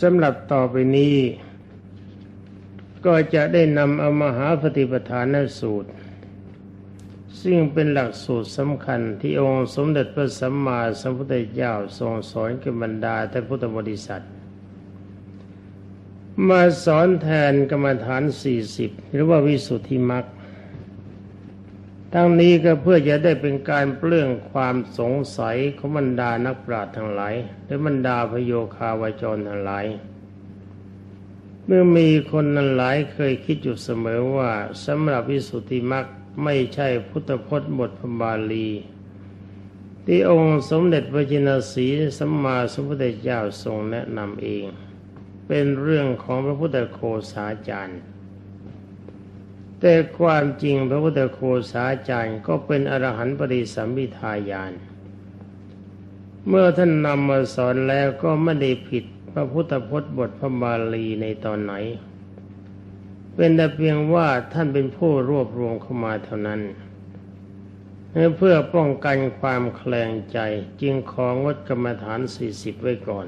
สำหรับต่อไปนี้ ก็จะได้นำเอามหาปฏิปทานสูตร ซึ่งเป็นหลักสูตรสำคัญที่องค์สมเด็จพระสัมมาสัมพุทธเจ้าทรงสอนกับบรรดาท่านพุทธบริษัท มาสอนแทนกรรมฐาน 40 หรือว่าวิสุทธิมรรค ทั้งนี้ก็เพื่อจะได้เป็นการเปลื้องความสงสัยของบรรดานักปราชญ์ทั้งหลายและบรรดาพโยคาวาจรทั้งหลาย เมื่อมีคนนั้นหลายเคยคิดอยู่เสมอว่าสำหรับวิสุทธิมรรคไม่ใช่พุทธพจน์บทพบาลี ที่องค์สมเด็จพระจินสีสัมมาสัมพุทธเจ้าทรงแนะนำเอง เป็นเรื่องของพระพุทธโคสาจารย์ แต่ความจริงพระพุทธโคสาจารย์ก็เป็นอรหันต์ปริสัมพิทายาน เมื่อท่านนำมาสอนแล้วก็ไม่ได้ผิดพระพุทธพจน์บทพระบาลีในตอนไหน เป็นแต่เพียงว่าท่านเป็นผู้รวบรวมเข้ามาเท่านั้นเพื่อป้องกันความแคลงใจจึงของดกรรมฐานสี่สิบไว้ก่อน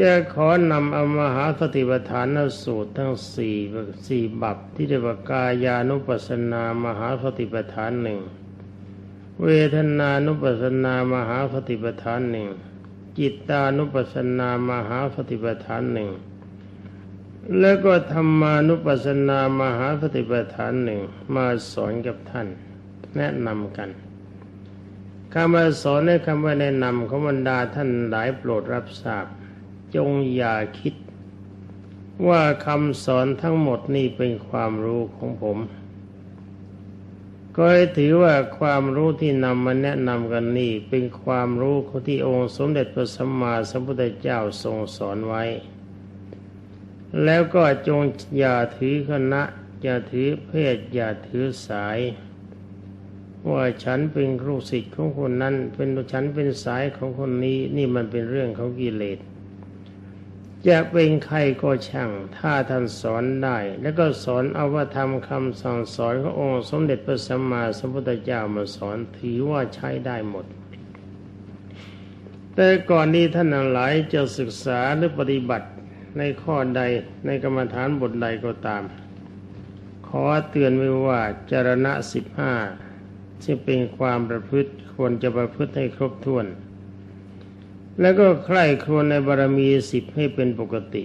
จะขอนำอมหาสติปัฏฐานสูตรทั้งสี่สี่บับที่เรียกว่ากายานุปัสสนามหาสติปัฏฐานหนึ่งเวทนานุปัสสนามหาสติปัฏฐานหนึ่งจิตตานุปัสสนามหาสติปัฏฐานหนึ่งแล้วก็ธรรมานุปัสสนามหาสติปัฏฐานหนึ่งมาสอนกับท่าน แนะนำกันคำมาสอนในคำว่าแนะนำของบรรดาท่านหลายโปรดรับทราบ จงอย่าคิด ว่าคำสอนทั้งหมดนี่เป็นความรู้ของผม ก็ให้ถือว่าความรู้ที่นำมาแนะนำกันนี่เป็นความรู้ของที่องค์สมเด็จพระสัมมาสัมพุทธเจ้าทรงสอนไว้ แล้วก็จงอย่าถือคณะ อย่าถือเพศ อย่าถือสายว่าฉันเป็นครูศิษย์ของคนนั้น เป็นฉันเป็นสายของคนนี้นี่มันเป็นเรื่องของกิเลส จะเป็นใครก็ช่าง ถ้าท่านสอนได้ แล้วก็สอนเอาว่าทำคำสั่งสอนขององค์สมเด็จพระสัมมาสัมพุทธเจ้ามาสอนถือว่าใช้ได้หมด แต่ก่อนนี้ท่านหลายจะศึกษาหรือปฏิบัติในข้อใดในกรรมฐานบทใดก็ตาม ขอเตือนไว้ว่าจารณะสิบห้าที่เป็นความประพฤติควรจะประพฤติให้ครบถ้วน แล้วก็ใคร่ครวญในบารมีสิบให้เป็นปกติ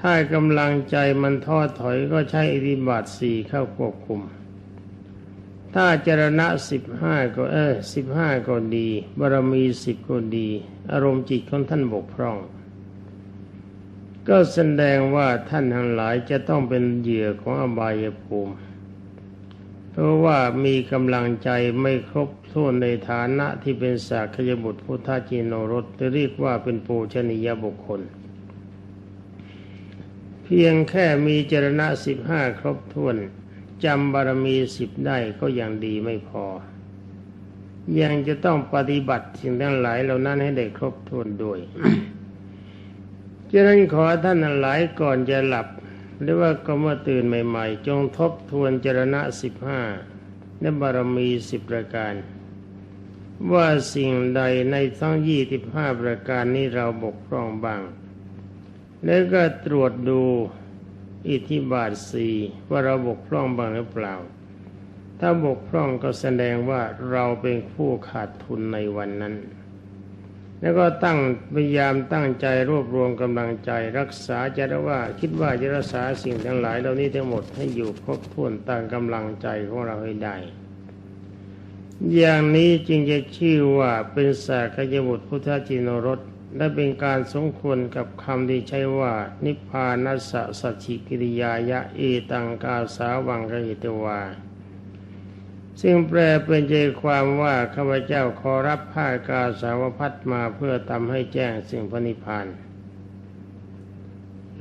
ถ้ากำลังใจมันท้อถอยก็ใช้อิริบาทสี่เข้าควบคุม ถ้าจรณะสิบห้าก็เออสิบห้าก็ดี บารมีสิบก็ดี อารมณ์จิตของท่านบกพร่อง ก็แสดงว่าท่านทั้งหลายจะต้องเป็นเหยื่อของอบายภูมิ เพราะว่ามีกำลังใจไม่ครบถ้วนในฐานะที่เป็นสากยบุตรพุทธจินโนรสจะเรียกว่าเป็นปูชนียบุคคล เพียงแค่มีเจรณะสิบห้าครบถ้วนจำบารมีสิบได้ก็ยังดีไม่พอ ยังจะต้องปฏิบัติสิ่งทั้งหลายเหล่านั้นให้ได้ครบถ้วนด้วยฉะนั้นขอท่านหลายก่อนจะหลับ หรือว่าก็เมื่อตื่นใหม่ๆ จงทบทวนเจรณะสิบห้าและบารมีสิบประการ ว่าสิ่งใดในทั้งยี่สิบห้าประการนี้เราบกพร่องบ้าง แล้วก็ตรวจดูอิทธิบาทสี่ว่าเราบกพร่องบ้างหรือเปล่า ถ้าบกพร่องก็แสดงว่าเราเป็นผู้ขาดทุนในวันนั้น แล้วก็ตั้งพยายามตั้งใจรวบรวมกำลังใจ รักษาจะได้ว่า คิดว่าจะรักษาสิ่งทั้งหลายเหล่านี้ทั้งหมดให้อยู่ครบถ้วนตามกำลังใจของเราให้ได้ อย่างนี้จึงจะชื่อว่าเป็นสากยบุตรพุทธจินรสและเป็นการสมควรกับคำที่ใช้ว่า นิพพานัสสะสัจฉิกิริยายะเอตังกาสาวังกหิตวา ซึ่งแปลเป็นใจความว่าข้าพเจ้าขอรับผ้ากาสาวพัดมาเพื่อทำให้แจ้งสิ่งพระนิพพาน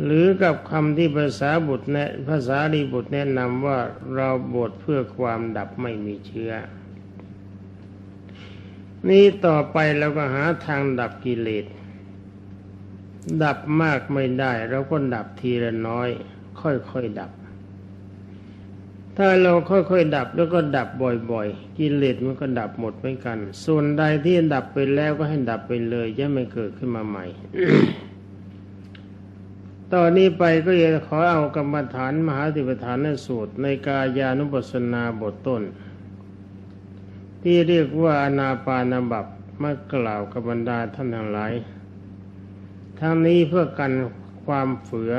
หรือกับคำที่ภาษาบุตรแนะภาษาลีบุตรแนะนำว่าเราบวชเพื่อความดับไม่มีเชื้อ นี้ต่อไปเราก็หาทางดับกิเลส ดับมากไม่ได้เราก็ดับทีละน้อย ค่อยๆดับ ถ้าเราค่อยๆดับแล้วก็ดับบ่อยๆ กิเลสมันก็ดับหมดเหมือนกัน ส่วนใดที่ดับไปแล้วก็ให้ดับไปเลยอย่าไม่เกิดขึ้นมาใหม่ ตอนนี้ไปก็อยากขอเอากรรมฐานมหาติปฐานในสูตร ในกายานุปัสสนาบทต้น ที่เรียกว่าอนาปานบับมากล่าวกับบรรดาท่านทั้งหลาย ทั้งนี้เพื่อกันความเฝือ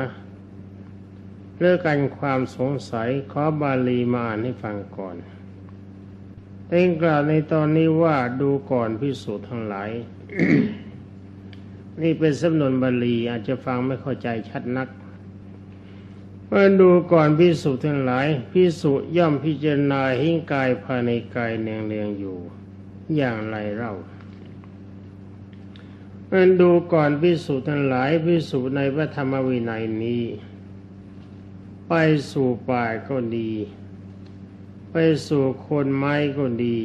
เรื่องกันความสงสัยขอบาลีมาอ่านให้ฟังก่อนเต็งกล่าวในตอนนี้ว่าดูก่อนพิสูจน์ทั้งหลาย นี่เป็นสำนวนบาลีอาจจะฟังไม่เข้าใจชัดนักเมื่อดูก่อนพิสูจน์ทั้งหลายพิสูจย่อมพิจารณาหิ้งกายภายในกายเนียงเรียงอยู่ อย่างไรเล่าเมื่อดูก่อนพิสูจน์ทั้งหลายพิสูจในพระธรรมวินัยนี้ ไปสู่ป่าก็ดี ไปสู่คนไม้ก็ดี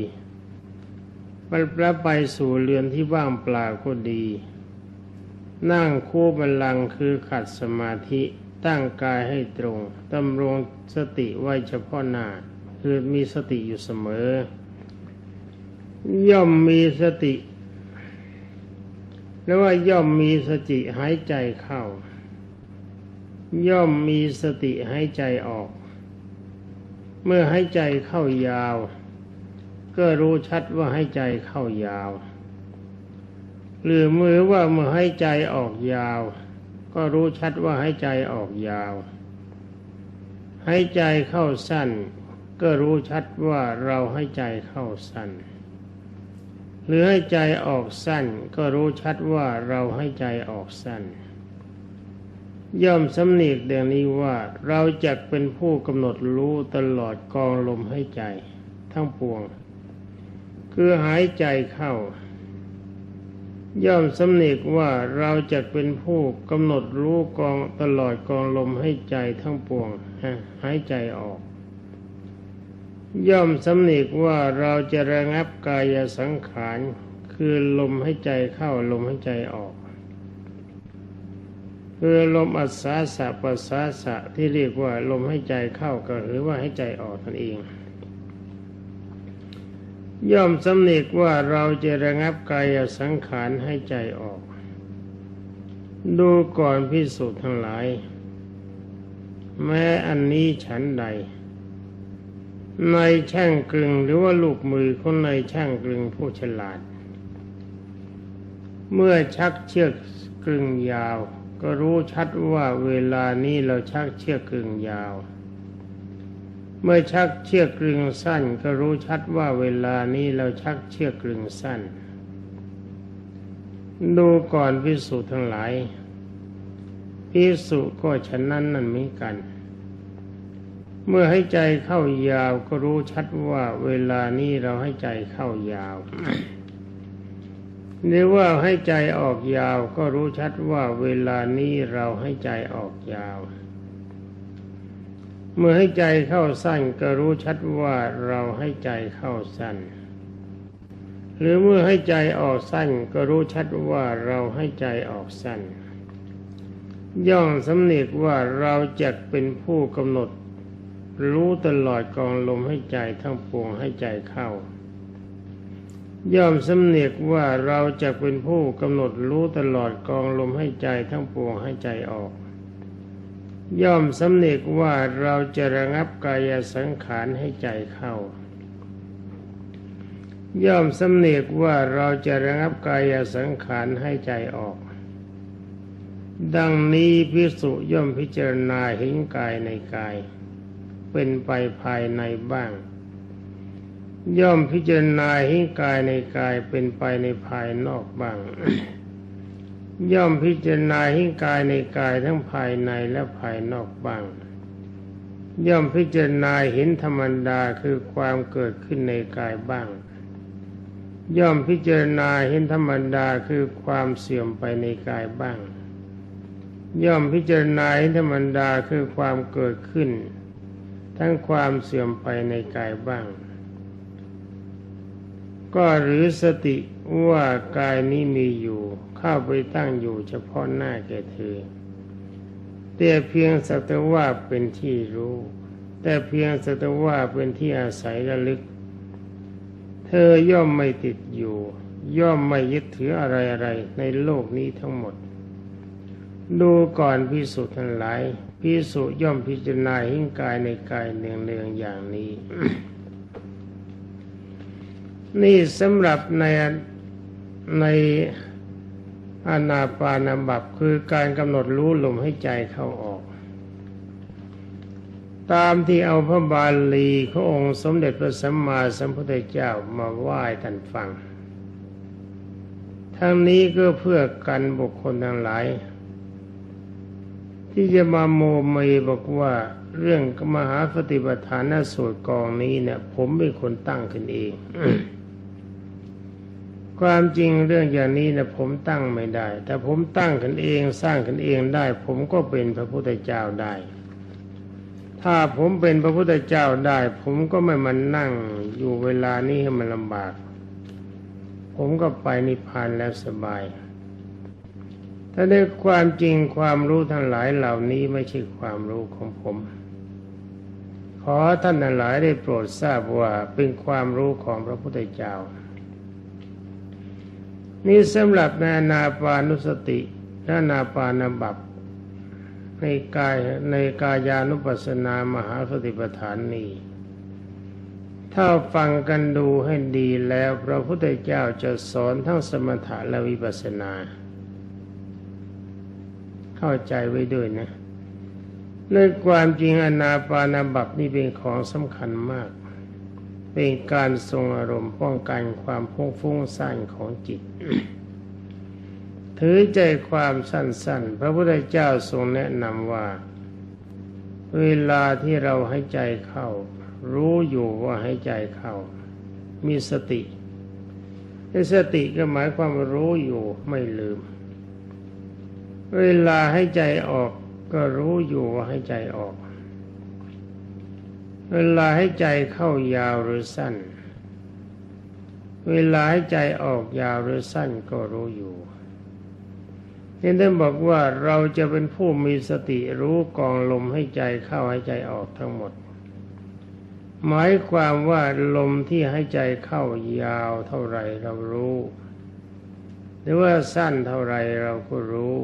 ไปแล้วไปสู่เรือนที่ว่างเปล่าก็ดี นั่งคู่บัลลังก์คือขัดสมาธิตั้งกายให้ตรงดำรงสติไว้เฉพาะหน้าคือมีสติอยู่เสมอ ย่อมมีสติแล้วว่าย่อมมีสติหายใจเข้า ย่อมมีสติใหายใจออก เมื่อใหายใจเข้ายาว ก็รู้ชัดว่าใหายใจเข้ายาว หรือมือว่าเมื่อใหายใจออกยาว ก็รู้ชัดว่าใหายใจออกยาว ใหายใจเข้าสั้น ก็รู้ชัดว่าเราใหายใจเข้าสั้น หรือให้ใจออกสั้น ก็รู้ชัดว่าเราให้ใจออกสั้น ย่อมสำเนียกดังนี้ว่าเราจะเป็นผู้กำหนดรู้ตลอดกองลมให้ใจ ทั้งปวง คือหายใจเข้า ย่อมสำเนียกว่าเราจะเป็นผู้กำหนดรู้กองตลอดกองลมให้ใจทั้งปวงหายใจออก ย่อมสำเนีกว่าเราจะระงับกายสังขาร คือลมให้ใจเข้าลมให้ใจออก คือลมอัศาสะปัสสาสะที่เรียกว่าลมให้ใจเข้าก็หรือว่าให้ใจออกนั่นเอง ย่อมสำเนกว่าเราจะระงับกายสังขารให้ใจออก ดูก่อนพิสูจน์ทั้งหลาย แม้อันนี้ฉันใด ในช่างกลึงหรือว่าลูกมือของในช่างกลึงผู้ฉลาด เมื่อชักเชือกกลึงยาว ก็รู้ชัดว่าเวลานี้เราชักเชือกกลึงยาว เมื่อชักเชือกกลึงสั้น ก็รู้ชัดว่าเวลานี้เราชักเชือกกลึงสั้น ดูก่อนพิสูจทั้งหลายพิสุก็ฉะนั้นนั่นเหมือนกัน เมื่อให้ใจเข้ายาวก็รู้ชัดว่าเวลานี้เราให้ใจเข้ายาว หรือว่าให้ใจออกยาวก็รู้ชัดว่าเวลานี้เราให้ใจออกยาว เมื่อให้ใจเข้าสั้นก็รู้ชัดว่าเราให้ใจเข้าสั้น หรือเมื่อให้ใจออกสั้นก็รู้ชัดว่าเราให้ใจออกสั้น ย่อมสำเนีกว่าเราจะเป็นผู้กำหนด รู้ตลอดกองลมให้ใจทั้งปวงให้ใจเข้า ย่อมสำเนียกว่าเราจะเป็นผู้กำหนดรู้ตลอดกองลมให้ใจทั้งปวงให้ใจออก ย่อมสำเนียกว่าเราจะระงับกายสังขารให้ใจเข้า ย่อมสำเนียกว่าเราจะระงับกายสังขารให้ใจออก ดังนี้พิสุย่อมพิจารณาเห็นกายในกาย เป็นไปภายในบ้าง ย่อมพิจารณาเห็นกายในกายเป็นไปในภายนอกบ้าง ย่อมพิจารณาเห็นกายในกายทั้งภายในและภายนอกบ้าง ย่อมพิจารณาเห็นธรรมดาคือความเกิดขึ้นในกายบ้าง ย่อมพิจารณาเห็นธรรมดาคือความเสื่อมไปในกายบ้าง ย่อมพิจารณาเห็นธรรมดาคือความเกิดขึ้น ทั้งความเสื่อมไปในกายบ้าง ก็หรือสติว่ากายนี้มีอยู่ เข้าไปตั้งอยู่เฉพาะหน้าแก่เธอแต่เพียงสัตว่าเป็นที่รู้ แต่เพียงสัตว่าเป็นที่อาศัยระลึก เธอย่อมไม่ติดอยู่ ย่อมไม่ยึดถืออะไรอะไรๆในโลกนี้ทั้งหมด ดูก่อนพิสุทั้งหลายพิสุย่อมพิจารณาหิ้งกายในกายเนืองๆอย่างนี้ นี่สำหรับในในอานาปานาบับคือการกำหนดรู้ลมให้ใจเข้าออก ตามที่เอาพระบาลีขององค์สมเด็จพระสัมมาสัมพุทธเจ้ามาไหว้ท่านฟัง ทั้งนี้ก็เพื่อกันบุคคลทั้งหลาย ที่จะมาโมเมบอกว่าเรื่องมหาปฏิปทานสูตรกองนี้เนี่ยผมเป็นคนตั้งขึ้นเอง ความจริงเรื่องอย่างนี้นะผมตั้งไม่ได้ แต่ผมตั้งขึ้นเองสร้างขึ้นเองได้ ผมก็เป็นพระพุทธเจ้าได้ ถ้าผมเป็นพระพุทธเจ้าได้ ผมก็ไม่มานั่งอยู่เวลานี้ให้มันลำบาก ผมก็ไปนิพพานแล้วสบาย ถ้าในความจริงความรู้ทั้งหลายเหล่านี้ไม่ใช่ความรู้ของผม ขอท่านทั้งหลายได้โปรดทราบว่าเป็นความรู้ของพระพุทธเจ้า นี่สำหรับในนาปานุสติและนาปานบับในกายในกายานุปัสสนามหาสติปัฏฐานนี้ถ้าฟังกันดูให้ดีแล้วพระพุทธเจ้าจะสอนทั้งสมถะและวิปัสสนา เข้าใจไว้ด้วยนะในความจริงอนาปานบับนี่เป็นของสำคัญมาก เป็นการทรงอารมณ์ป้องกันความพุ่งฟุ้งซ่านของจิต ถือใจความสั้น ๆ พระพุทธเจ้าทรงแนะนำว่า เวลาที่เราให้ใจเข้า รู้อยู่ว่าให้ใจเข้า มีสติไอ้สติก็หมายความรู้อยู่ไม่ลืม เวลาให้ใจออกก็รู้อยู่ว่าให้ใจออก เวลาให้ใจเข้ายาวหรือสั้น เวลาให้ใจออกยาวหรือสั้นก็รู้อยู่นี่ได้บอกว่าเราจะเป็นผู้มีสติรู้กองลมให้ใจเข้าให้ใจออกทั้งหมด หมายความว่าลมที่ให้ใจเข้ายาวเท่าไรเรารู้ หรือว่าสั้นเท่าไรเราก็รู้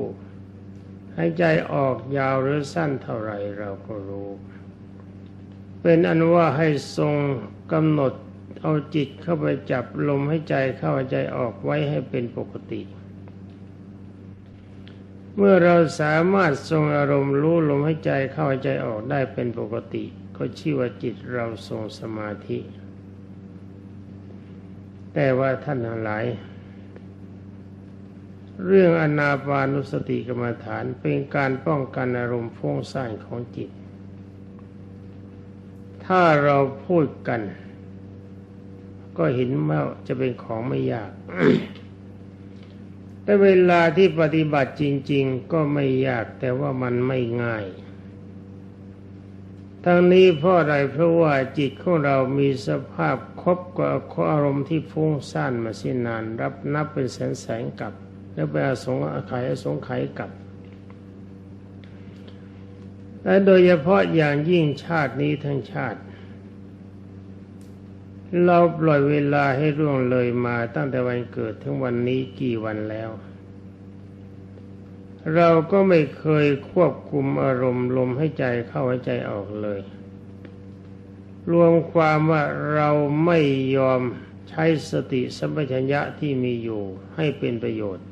ให้ใจออกยาวหรือสั้นเท่าไรเราก็รู้ เป็นอันว่าให้ทรงกำหนดเอาจิตเข้าไปจับลมให้ใจเข้าใจออกไว้ให้เป็นปกติ เมื่อเราสามารถทรงอารมณ์รู้ลมให้ใจเข้าใจออกได้เป็นปกติ ก็ชื่อว่าจิตเราทรงสมาธิ แต่ว่าท่านทั้งหลาย เรื่องอนาปานุสติกรรมฐานเป็นการป้องกันอารมณ์ฟุ้งซ่านของจิต ถ้าเราพูดกัน ก็เห็นว่าจะเป็นของไม่ยาก แต่เวลาที่ปฏิบัติจริง ๆ ก็ไม่ยากแต่ว่ามันไม่ง่าย ทั้งนี้เพราะอะไรเพราะว่าจิตของเรามีสภาพครบกับอารมณ์ที่ฟุ้งซ่านมาสิ้นนาน รับนับเป็นแสนแสนกับ แล้วไปอาสงอาศัยอาสงไขยกับ และโดยเฉพาะอย่างยิ่งชาตินี้ทั้งชาติ เราปล่อยเวลาให้ร่วงเลยมาตั้งแต่วันเกิดถึงวันนี้กี่วันแล้ว เราก็ไม่เคยควบคุมอารมณ์ลมให้ใจเข้าให้ใจออกเลย รวมความว่าเราไม่ยอมใช้สติสัมปชัญญะที่มีอยู่ให้เป็นประโยชน์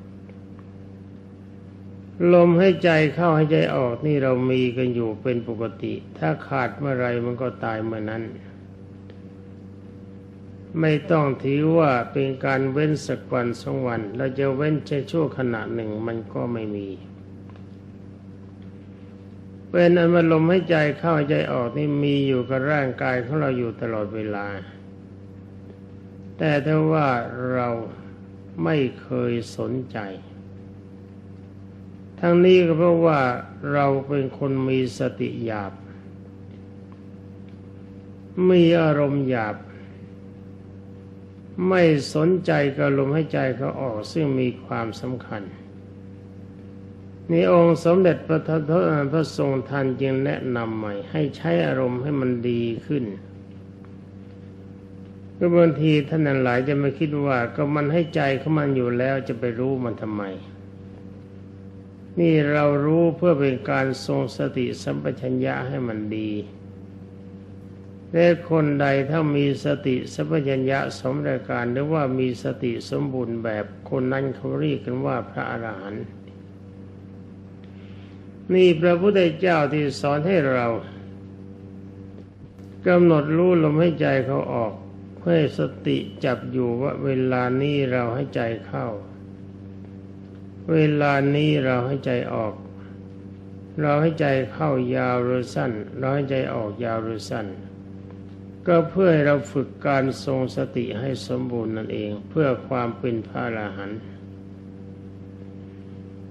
ลมให้ใจเข้าให้ใจออกนี่เรามีกันอยู่เป็นปกติ ถ้าขาดเมื่อไรมันก็ตายเมื่อนั้น ไม่ต้องถือว่าเป็นการเว้นสักวันสองวัน เราจะเว้นแค่ชั่วขณะหนึ่งมันก็ไม่มีเป็นอันว่าลมให้ใจเข้าให้ใจออกนี่มีอยู่กับร่างกายของเราอยู่ตลอดเวลา แต่ถ้าว่าเราไม่เคยสนใจ ทั้งนี้ก็เพราะว่าเราเป็นคนมีสติหยาบ มีอารมณ์หยาบ ไม่สนใจกับลมให้ใจเขาออกซึ่งมีความสำคัญนี่องค์สมเด็จพระทศพระทรงทันจึงแนะนำใหม่ ให้ใช้อารมณ์ให้มันดีขึ้นก็บางทีท่านนั้นหลายจะไม่คิดว่าก็มันให้ใจเขามันอยู่แล้วจะไปรู้มันทำไม นี่เรารู้เพื่อเป็นการทรงสติสัมปชัญญะให้มันดีและคนใดถ้ามีสติสัมปชัญญะสมรายการหรือว่ามีสติสมบูรณ์แบบคนนั้นเขาเรียกกันว่าพระอรหันต์นี่พระพุทธเจ้าที่สอนให้เรากำหนดรู้ลมให้ใจเขาออก เพื่อสติจับอยู่ว่าเวลานี้เราให้ใจเข้า เวลานี้เราให้ใจออก เราให้ใจเข้ายาวหรือสั้น เราให้ใจออกยาวหรือสั้น ก็เพื่อให้เราฝึกการทรงสติให้สมบูรณ์นั่นเอง เพื่อความเป็นพระอรหันต์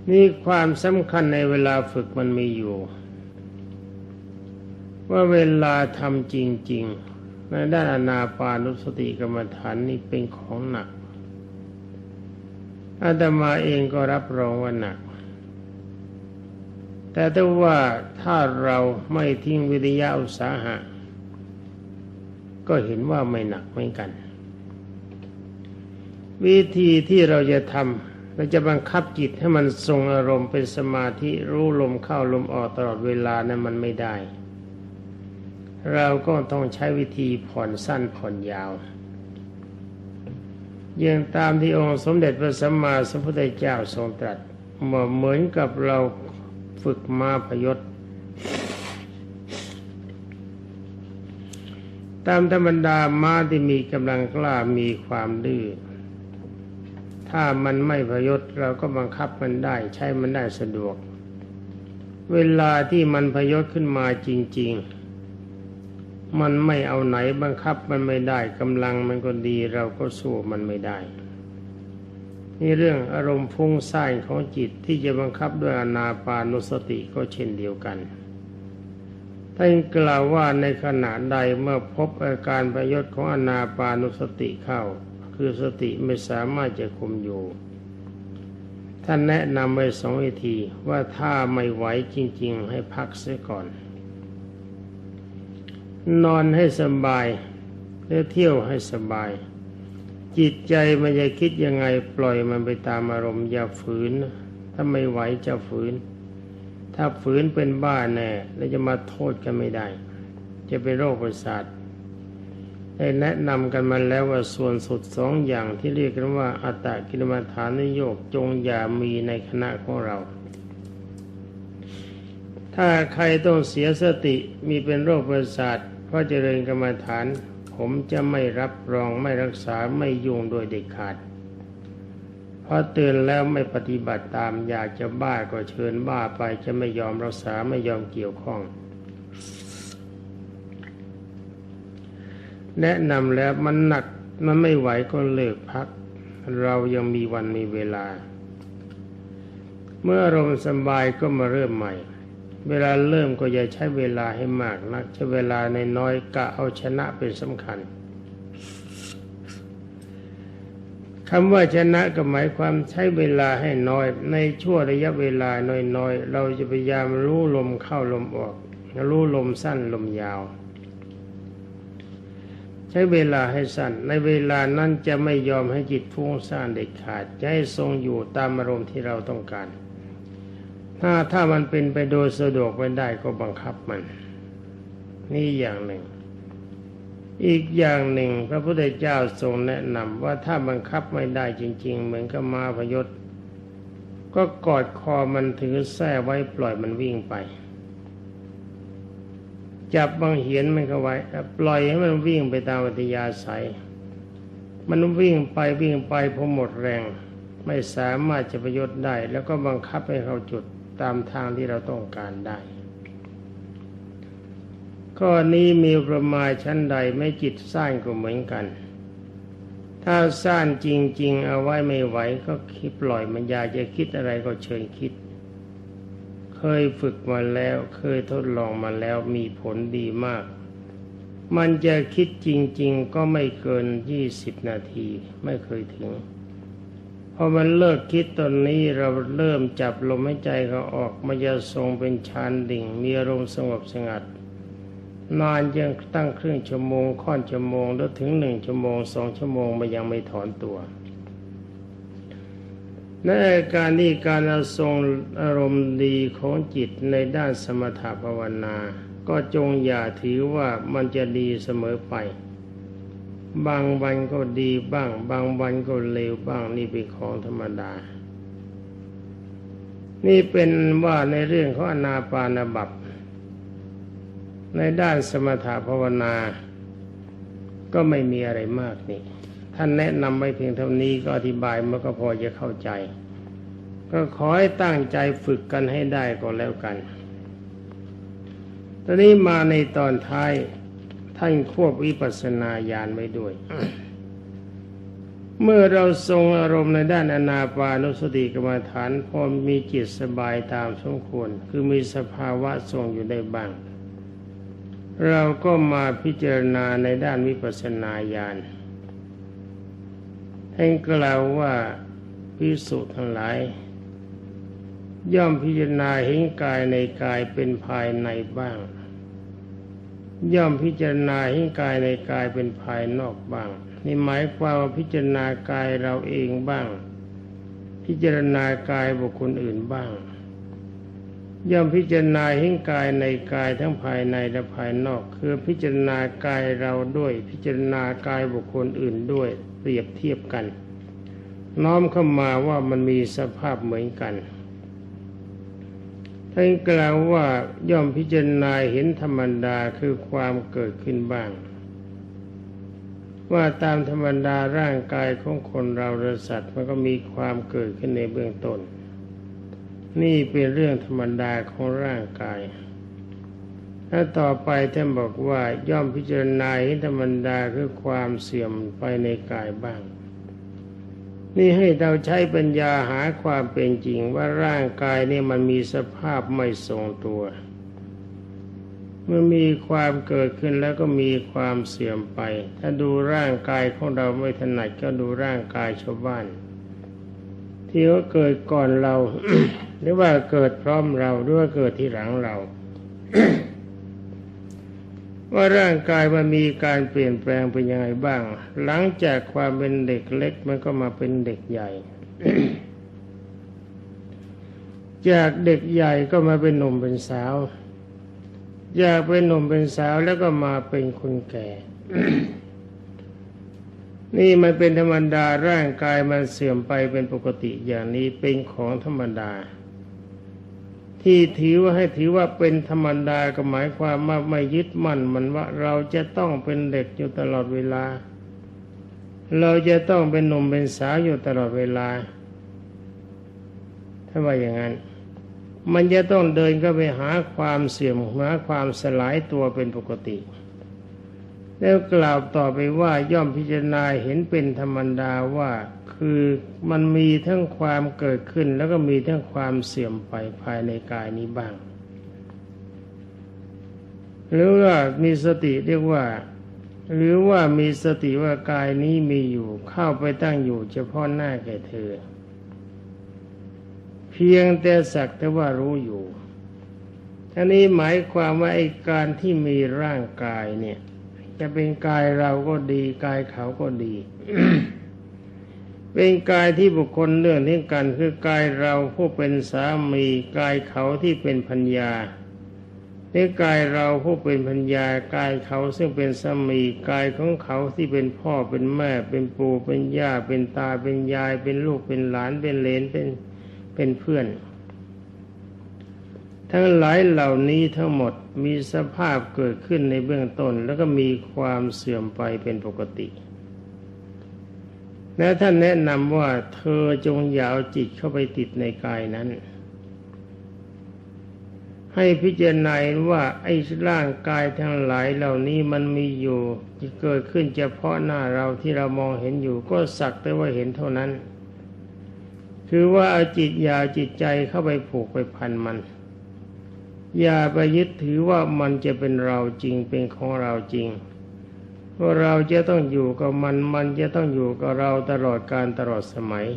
นี่ความสำคัญในเวลาฝึกมันมีอยู่ ว่าเวลาทำจริง ๆ ในด้านอนาปานุสติกรรมฐานนี่เป็นของหนัก อาตมาเองก็รับรองว่าหนัก แต่ถ้าว่าถ้าเราไม่ทิ้งวิทยาอุตสาหะ ก็เห็นว่าไม่หนักเหมือนกัน วิธีที่เราจะทำเราจะบังคับจิตให้มันทรงอารมณ์เป็นสมาธิรู้ลมเข้าลมออกตลอดเวลานั้นมันไม่ได้ เราก็ต้องใช้วิธีผ่อนสั้นผ่อนยาว ย่างตามที่องค์สมเด็จพระสัมมาสัมพุทธเจ้าทรงตรัสเหมือนกับเราฝึกมาพยศ ตามธรรมดาม้าที่มีกำลังกล้ามีความดื้อ ถ้ามันไม่พยศเราก็บังคับมันได้ใช้มันได้สะดวก เวลาที่มันพยศขึ้นมาจริง ๆ มันไม่เอาไหนบังคับมันไม่ได้กำลังมันก็ดีเราก็สู้มันไม่ได้ นี่เรื่องอารมณ์ฟุ้งซ่านของจิตที่จะบังคับด้วยอนาปานุสติก็เช่นเดียวกันท่านกล่าวว่าในขณะใดเมื่อพบอาการประยศของอนาปานุสติเข้า คือสติไม่สามารถจะคุมอยู่ ท่านแนะนำไว้สองวิธีว่าถ้าไม่ไหวจริง ๆ ให้พักเสียก่อน นอนให้สบายหรือเที่ยวให้สบาย จิตใจมันจะคิดยังไงปล่อยมันไปตามอารมณ์อย่าฝืน ถ้าไม่ไหวจะฝืน ถ้าฝืนเป็นบ้าแน่แล้วจะมาโทษกันไม่ได้ จะเป็นโรคประสาทได้แนะนำกันมาแล้วว่าส่วนสุดสองอย่างที่เรียกกันว่าอัตตกิลมัฐานนิโยกจงอย่ามีในคณะของเรา ถ้าใครต้องเสียสติมีเป็นโรคประสาท เพราะเจริญกรรมฐาน ผมจะไม่รับรองไม่รักษาไม่ยุ่งโดยเด็ดขาดเพราะเตือนแล้วไม่ปฏิบัติตาม อยากจะบ้าก็เชิญบ้าไปจะไม่ยอมรักษาไม่ยอมเกี่ยวข้อง แนะนำแล้วมันหนักมันไม่ไหวก็เลิกพัก เรายังมีวันมีเวลา เมื่ออารมณ์สบายก็มาเริ่มใหม่ เวลาเริ่มก็อย่าใช้เวลาให้มากนักใช้เวลาในน้อยกะเอาชนะเป็นสำคัญคำว่าชนะก็หมายความใช้เวลาให้น้อย ในช่วงระยะเวลาน้อยๆ เราจะพยายามรู้ลมเข้าลมออก รู้ลมสั้นลมยาว ใช้เวลาให้สั้น ในเวลานั้นจะไม่ยอมให้จิตฟุ้งซ่านเด็ดขาดจะให้ทรงอยู่ตามอารมณ์ที่เราต้องการ ถ้าถ้ามันเป็นไปโดยสะดวกไม่ได้ก็บังคับมัน นี่อย่างหนึ่ง อีกอย่างหนึ่ง พระพุทธเจ้าทรงแนะนำว่าถ้าบังคับไม่ได้จริง ๆ เหมือนกับมาพยศก็กอดคอมันถือแส้ไว้ปล่อยมันวิ่งไป จับบางเหียนมันก็ไว้ ปล่อยให้มันวิ่งไปตามวัตยาศัย มันวิ่งไปวิ่งไปพอหมดแรง ไม่สามารถจะประยชน์ได้ แล้วก็บังคับให้เขาจุด ตามทางที่เราต้องการได้ข้อนี้มีประมาณชั้นใดไม่จิตสร้างก็เหมือนกัน ถ้าสร้างจริง ๆ เอาไว้ไม่ไหวก็คิดปล่อยมันอยากจะคิดอะไรก็เชิญคิด เคยฝึกมาแล้ว เคยทดลองมาแล้วมีผลดีมาก มันจะคิดจริง ๆ ก็ไม่เกินยี่สิบนาทีไม่เคยถึง พอมันเลิกคิดตอนนี้เราเริ่มจับลมหายใจเขาออกมันจะทรงเป็นฌานดิ่ง มีอารมณ์สงบสงัด นานยังตั้งครึ่งชั่วโมงค่อนชั่วโมงแล้วถึงหนึ่งชั่วโมงสองชั่วโมงมันยังไม่ถอนตัวในการนี้การทรงอารมณ์ดีของจิตในด้านสมถภาวนา ก็จงอย่าถือว่ามันจะดีเสมอไป บางวันก็ดีบ้าง บางวันก็เลวบ้างนี่เป็นของธรรมดา นี่เป็นว่าในเรื่องของอนาปานบัพในด้านสมถภาวนา ก็ไม่มีอะไรมากนี่ ท่านแนะนำไว้เพียงเท่านี้ก็อธิบายมันก็พอจะเข้าใจ ก็ขอให้ตั้งใจฝึกกันให้ได้ก็แล้วกัน ตอนนี้มาในตอนท้าย ท่านควบวิปัสสนาญาณไว้ด้วย เมื่อเราทรงอารมณ์ในด้านอนาปานุสติกรรมฐานพอมีจิตสบายตามสมควร คือมีสภาวะทรงอยู่ได้บ้าง เราก็มาพิจารณาในด้านวิปัสสนาญาณท่านกล่าวว่าพิสุทั้งหลาย ย่อมพิจารณาเห็นกายในกายเป็นภายในบ้าง ย่อมพิจารณาเห็นกายในกายเป็นภายนอกบ้าง นี่หมายความว่าพิจารณากายเราเองบ้าง พิจารณากายบุคคลอื่นบ้าง ย่อมพิจารณาเห็นกายในกายทั้งภายในและภายนอก คือพิจารณากายเราด้วย พิจารณากายบุคคลอื่นด้วย เปรียบเทียบกัน น้อมเข้ามาว่ามันมีสภาพเหมือนกัน ท่านกล่าวว่าย่อมพิจารณาเห็นธรรมดาคือความเกิดขึ้นบ้าง ว่าตามธรรมดาร่างกายของคนเราและสัตว์มันก็มีความเกิดขึ้นในเบื้องต้น นี่เป็นเรื่องธรรมดาของร่างกายถ้าต่อไปท่านบอกว่าย่อมพิจารณาเห็นธรรมดาคือความเสื่อมไปในกายบ้าง นี่ให้เราใช้ปัญญาหาความเป็นจริงว่าร่างกายนี่มันมีสภาพไม่ทรงตัว เมื่อมีความเกิดขึ้นแล้วก็มีความเสื่อมไป ถ้าดูร่างกายของเราไม่ถนัดก็ดูร่างกายชาวบ้าน ที่เขาเกิดก่อนเรา หรือว่าเกิดพร้อมเราหรือว่าเกิดที่หลังเรา ว่าร่างกายมันมีการเปลี่ยนแปลงเป็นยังไงบ้าง หลังจากความเป็นเด็กเล็กมันก็มาเป็นเด็กใหญ่ จากเด็กใหญ่ก็มาเป็นหนุ่มเป็นสาว อยากเป็นหนุ่มเป็นสาวแล้วก็มาเป็นคนแก่ นี่มันเป็นธรรมดาร่างกายมันเสื่อมไปเป็นปกติอย่างนี้เป็นของธรรมดา ที่ถือว่าให้ถือว่าเป็นธรรมดาก็หมายความว่าไม่ยึดมั่นมันว่าเราจะต้องเป็นเด็กอยู่ตลอดเวลา เราจะต้องเป็นหนุ่มเป็นสาวอยู่ตลอดเวลา ถ้าว่าอย่างนั้น มันจะต้องเดินก็ไปหาความเสื่อมหาความสลายตัวเป็นปกติ แล้วกล่าวต่อไปว่าย่อมพิจารณาเห็นเป็นธรรมดาว่า คือมันมีทั้งความเกิดขึ้นแล้วก็มีทั้งความเสื่อมไปภายในกายนี้บ้าง หรือว่ามีสติเรียกว่า หรือว่ามีสติว่ากายนี้มีอยู่เข้าไปตั้งอยู่เฉพาะหน้าแก่เธอ เพียงแต่สักแต่ว่ารู้อยู่ท่านี้หมายความว่าไอ้การที่มีร่างกายเนี่ย จะเป็นกายเราก็ดี กายเขาก็ดี เป็นกายที่บุคคลเรื่องนี้กันคือกายเราผู้เป็นสามีกายเขาที่เป็นพัญญาในกายเราผู้เป็นพัญญากายเขาซึ่งเป็นสามีกายของเขาที่เป็นพ่อเป็นแม่ เป็นปู่เป็นย่าเป็นตาเป็นยาย เป็นลูกเป็นหลานเป็นเลนเป็นเป็นเพื่อน ทั้งหลายเหล่านี้ทั้งหมดมีสภาพเกิดขึ้นในเบื้องต้น แล้วก็มีความเสื่อมไปเป็นปกติ และท่านแนะนำว่าเธอจงอย่าเอาจิตเข้าไปติดในกายนั้น ให้พิจารณาว่าไอ้ร่างกายทั้งหลายเหล่านี้มันมีอยู่ที่เกิดขึ้นเฉพาะหน้าเราที่เรามองเห็นอยู่ก็สักแต่ว่าเห็นเท่านั้น คือว่าเอาจิตอย่าจิตใจเข้าไปผูกไปพันมัน อย่าไปยึดถือว่ามันจะเป็นเราจริงเป็นของเราจริง ว่าเราจะต้องอยู่กับมัน มันจะต้องอยู่กับเราตลอดการตลอดสมัย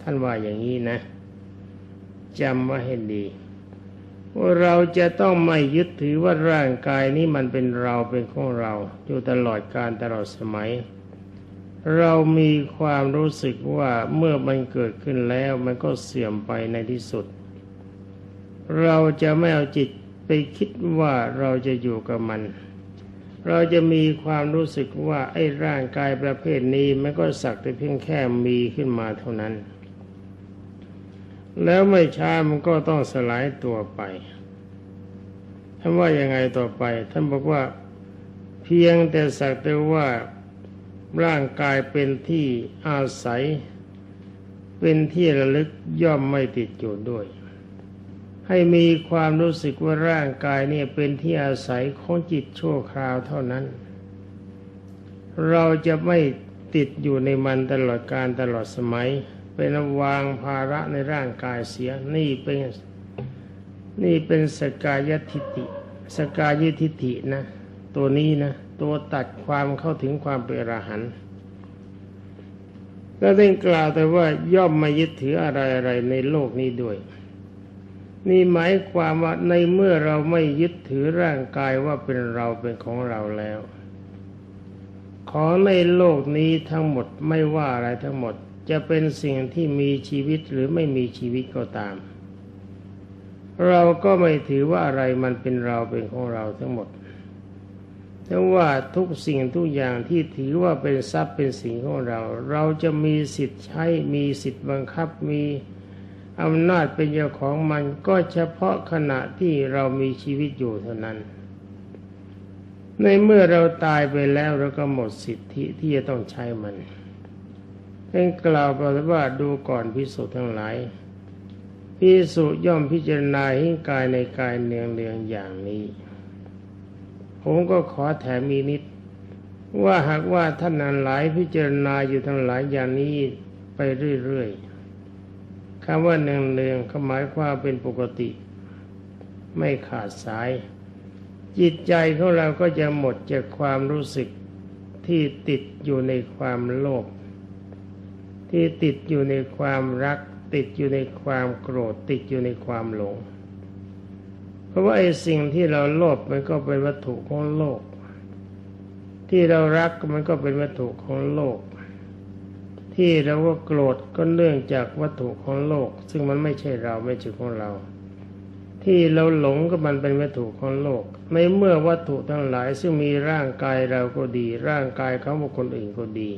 ท่านว่าอย่างนี้นะจำไว้ให้ดี ว่าเราจะต้องไม่ยึดถือว่าร่างกายนี้มันเป็นเราเป็นของเรา อยู่ตลอดการตลอดสมัย เรามีความรู้สึกว่าเมื่อมันเกิดขึ้นแล้วมันก็เสื่อมไปในที่สุด เราจะไม่เอาจิตไปคิดว่าเราจะอยู่กับมัน เราจะมีความรู้สึกว่าไอ้ร่างกายประเภทนี้มันก็สักแต่เพียงแค่มีขึ้นมาเท่านั้น แล้วไม่ช้ามันก็ต้องสลายตัวไปท่านว่ายังไงต่อไป ท่านบอกว่าเพียงแต่สักแต่ว่าร่างกายเป็นที่อาศัย เป็นที่ระลึกย่อมไม่ติดอยู่ด้วย ให้มีความรู้สึกว่าร่างกายเนี่ยเป็นที่อาศัยของจิตชั่วคราวเท่านั้น เราจะไม่ติดอยู่ในมันตลอดการตลอดสมัย เป็นวางภาระในร่างกายเสียนี่เป็นนี่เป็นสกายทิฏฐิสกายทิฏฐินะ ตัวนี้นะตัวตัดความเข้าถึงความเป็นอรหันต์ก็ได้กล่าวแต่ว่าย่อมมายึดถืออะไรอะไรในโลกนี้ด้วย นี่หมายความว่าในเมื่อเราไม่ยึดถือร่างกายว่าเป็นเราเป็นของเราแล้ว ของในโลกนี้ทั้งหมดไม่ว่าอะไรทั้งหมด จะเป็นสิ่งที่มีชีวิตหรือไม่มีชีวิตก็ตาม เราก็ไม่ถือว่าอะไรมันเป็นเราเป็นของเราทั้งหมดแต่ว่าทุกสิ่งทุกอย่างที่ถือว่าเป็นทรัพย์เป็นสิ่งของเรา เราจะมีสิทธิ์ใช้มีสิทธิ์บังคับมี อำนาจเป็นเจ้าของมันก็เฉพาะขณะที่เรามีชีวิตอยู่เท่านั้น ในเมื่อเราตายไปแล้วเราก็หมดสิทธิที่จะต้องใช้มันเป็นกล่าวไปว่าดูก่อนพิสุทั้งหลายพิสุย่อมพิจารณาหิ้งกายในกายเนืองเนืองอย่างนี้ ผมก็ขอแถมมีนิด ว่าหากว่าท่านนั้นหลายพิจารณาอยู่ทั้งหลายอย่างนี้ไปเรื่อยๆ คำว่าเนืองเนืองหมายความเป็นปกติ ไม่ขาดสาย จิตใจของเราก็จะหมดจากความรู้สึกที่ติดอยู่ในความโลภที่ติดอยู่ในความรัก ติดอยู่ในความโกรธ ติดอยู่ในความหลง เพราะว่าไอ้สิ่งที่เราโลภมันก็เป็นวัตถุของโลก ที่เรารักมันก็เป็นวัตถุของโลก ที่เราก็โกรธก็เนื่องจากวัตถุของโลก ซึ่งมันไม่ใช่เราไม่ใช่ของเรา ที่เราหลงก็มันเป็นวัตถุของโลกในเมื่อวัตถุทั้งหลาย ซึ่งมีร่างกายเราก็ดี ร่างกายเของบุคคลอื่นก็ดี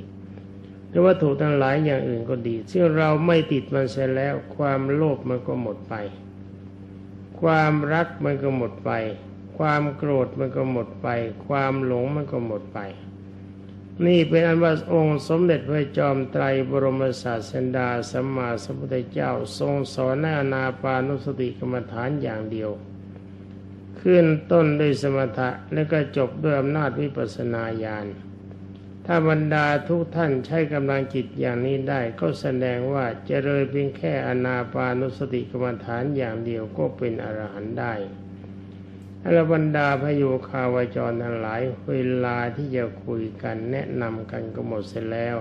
หรือวัตถุทั้งหลายอย่างอื่นก็ดี ซึ่งเราไม่ติดมันเสียแล้ว ความโลภมันก็หมดไป ความรักมันก็หมดไป ความโกรธมันก็หมดไป ความหลงมันก็หมดไป นี่เป็นอันว่าองค์สมเด็จพระจอมไตรบรมศาสดาสัมมาสัมพุทธเจ้าทรงสอนในานาปานุสติกรรมฐานอย่างเดียว ขึ้นต้นด้วยสมถะแล้วก็จบด้วยอำนาจวิปัสสนาญาณถ้าบรรดาทุกท่านใช้กำลังจิตอย่างนี้ได้ ก็แสดงว่าเจริญเพียงแค่อนาปานุสติกรรมฐานอย่างเดียวก็เป็นอรหันต์ได้ อรบรรดาพโยคาวจรทั้งหลาย เวลาที่จะคุยกันแนะนำกันก็หมดเสร็จแล้ว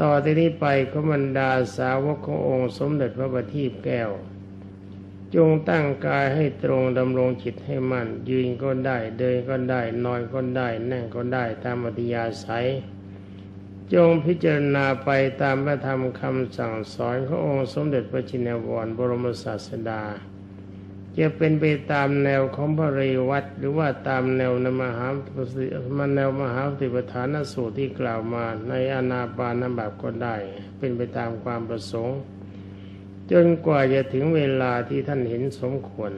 ต่อที่นี้ไปก็บรรดาสาวกขององค์สมเด็จพระบัณฑิตแก้ว จงตั้งกายให้ตรงดำรงจิตให้มั่น ยืนก็ได้ เดินก็ได้ นอนก็ได้ นั่งก็ได้ ตามอัธยาศัยจงพิจารณาไปตามพระธรรมคำสั่งสอนขององค์สมเด็จพระจินวรบรมศาสดา จะเป็นไปตามแนวของพระเรวัตหรือว่าตามแนวนมหามันแนวมหาปฏิปทานสูตรที่กล่าวมาในอนาปานแบบก็ได้ เป็นไปตามความประสงค์ จนกว่าจะถึงเวลาที่ท่านเห็นสมควร